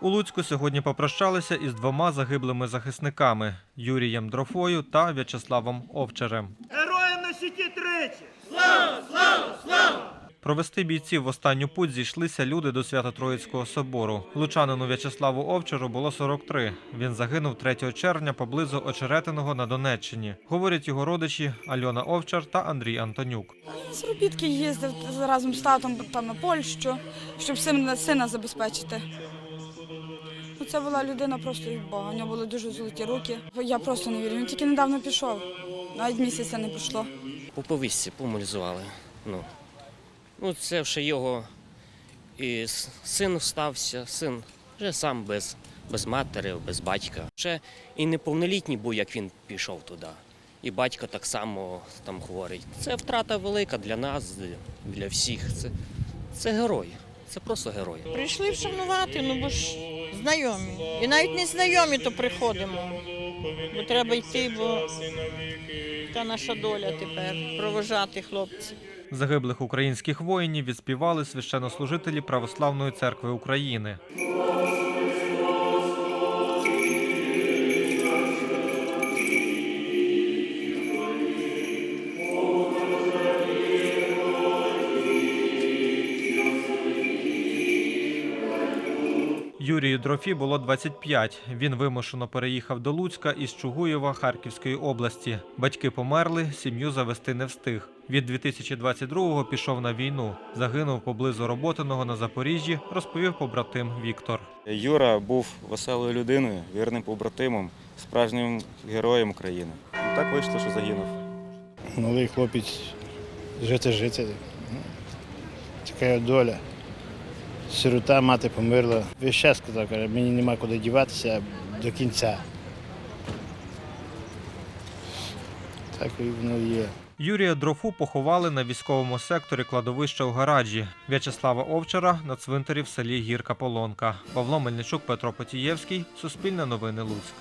У Луцьку сьогодні попрощалися із двома загиблими захисниками Юрієм Дрофою та В'ячеславом Овчарем. Героям на щиті тричі! Слава, слава, слава! Провести бійців в останню путь зійшлися люди до Свято-Троїцького собору. Лучанину В'ячеславу Овчару було 43. Він загинув 3 червня поблизу Очеретиного на Донеччині. Говорять його родичі Альона Овчар та Андрій Антонюк. З робітки їздив разом з татом там на Польщу, щоб сина забезпечити. Це була людина просто від Бога. У нього були дуже золоті руки. Я просто не вірю. Він тільки недавно пішов. Навіть місяця не пройшло. по повістці помолізували. Ну, ну це вже його і син стався, син вже сам без, без матері, без батька. Ще і неповнолітній був, як він пішов туди. І батько так само там говорить. Це втрата велика для нас, для всіх. Це, це герой. Це просто герой. Прийшли вшанувати, ну бо ж знайомі. І навіть не знайомі, то приходимо. Бо треба йти, бо та наша доля тепер провожати хлопців. Загиблих українських воїнів відспівали священнослужителі Православної церкви України. Юрію Дрофі було 25. Він вимушено переїхав до Луцька із Чугуєва Харківської області. Батьки померли, сім'ю завести не встиг. Від 2022-го пішов на війну. Загинув поблизу Роботиного на Запоріжжі, розповів побратим Віктор. Юра був веселою людиною, вірним побратимом, справжнім героєм України. І так вийшло, що загинув. Малий хлопець жити жити. Ну, Така доля. Сирота, мати померла. Весь час сказав, каже, мені нема куди діватися до кінця. Так і воно є. Юрія Дрофу поховали на військовому секторі кладовища у гаражі. В'ячеслава Овчара на цвинтарі в селі Гірка Полонка. Павло Мельничук, Петро Потієвський. Суспільне новини Луцьк.